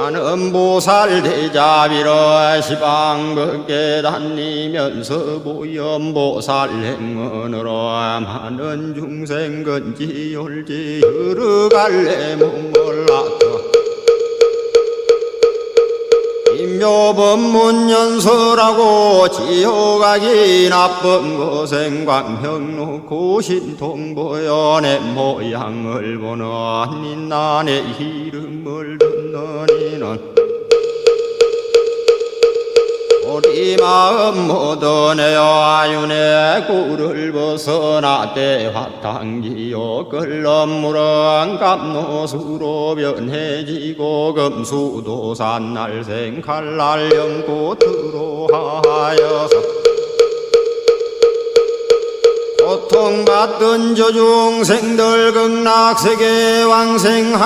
나는 보살 대자비로 시방극계 다니면서 보염보살 행문으로 많은 중생 건지 올지 흐르갈래 목 묘법문연설하고 지옥하기 나쁜 고생 광명 놓고 신통보연의 모양을 보는 인난의 이름을 듣는 이는 우리 마음 모든에요 아윤의 꿀을 벗어나 대화탕기요 끌럼물은 감노수로 변해지고 금수도산 날생 칼날 연꽃으로 하여서 고통받던 저 중생들 극락세계 왕생